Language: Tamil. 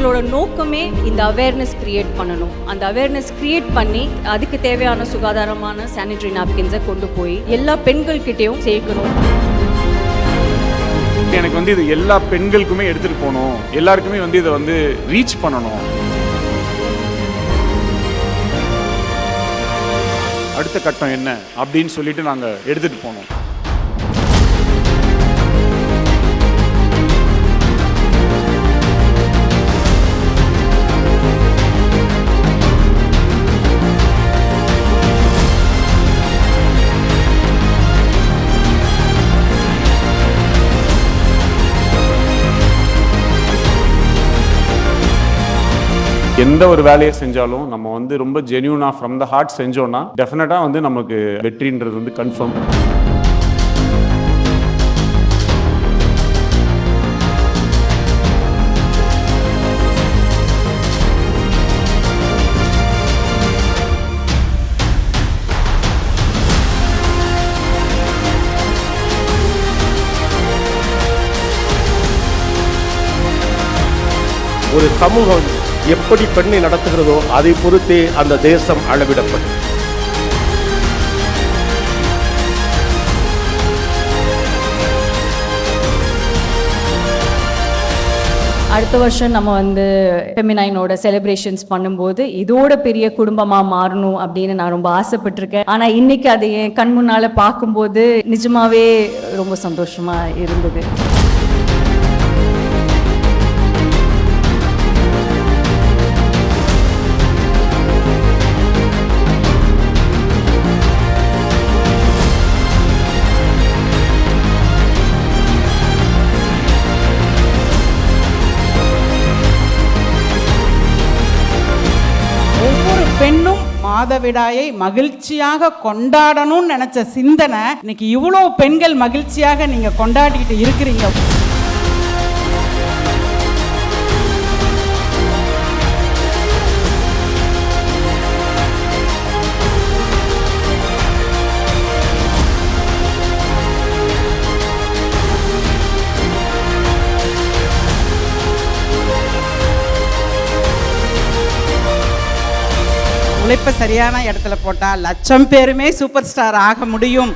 நோக்கமே இந்த அவேர்னஸ் கிரியேட் பண்ணணும். அந்த அவேர்னஸ் கிரியேட் பண்ணி அதுக்கு தேவையான சுகாதாரமான சானிடரி நாப்கின்ஸை கொண்டு போய் எல்லா பெண்கள்கிட்டயும் சேர்க்கணும். எனக்கு வந்து இது எல்லா பெண்களுக்குமே எடுத்துட்டு போகணும். எல்லாருக்குமே வந்து இதை வந்து ரீச் பண்ணணும். அடுத்த கட்டம் என்ன? அப்படின்னு சொல்லிட்டு நாங்கள் எடுத்துட்டு போனோம் எந்த ஒரு வேலையை செஞ்சாலும் நம்ம வந்து ரொம்ப ஜென்யூனாக ஃப்ரம் த ஹார்ட் செஞ்சோம்னா டெஃபினட்டாக வந்து நமக்கு வெற்றின்றது வந்து கன்ஃபார்ம் ஒரு சமூகம் எப்படி பெண்ணை நடத்துகிறதோ அதை பொறுத்தே அந்த தேசம் அளவிடப்படும். அடுத்த வருஷம் நம்ம வந்து ஃபெமினைனோட செலிப்ரேஷன்ஸ் பண்ணும்போது இதோட பெரிய குடும்பமாக மாறணும் அப்படின்னு நான் ரொம்ப ஆசைப்பட்டிருக்கேன். ஆனால் இன்னைக்கு அதை என் கண் முன்னால் பார்க்கும்போது நிஜமாவே ரொம்ப சந்தோஷமாக இருந்தது. மாதவிடாயை மகிழ்ச்சியாக கொண்டாடணும்னு நினைச்ச சிந்தனை இன்னைக்கு இவ்வளோ பெண்கள் மகிழ்ச்சியாக நீங்க கொண்டாடிக்கிட்டு இருக்கிறீங்க. உழைப்பை சரியான இடத்துல போட்டால் லட்சம் பேருமே சூப்பர் ஸ்டார் ஆக முடியும்.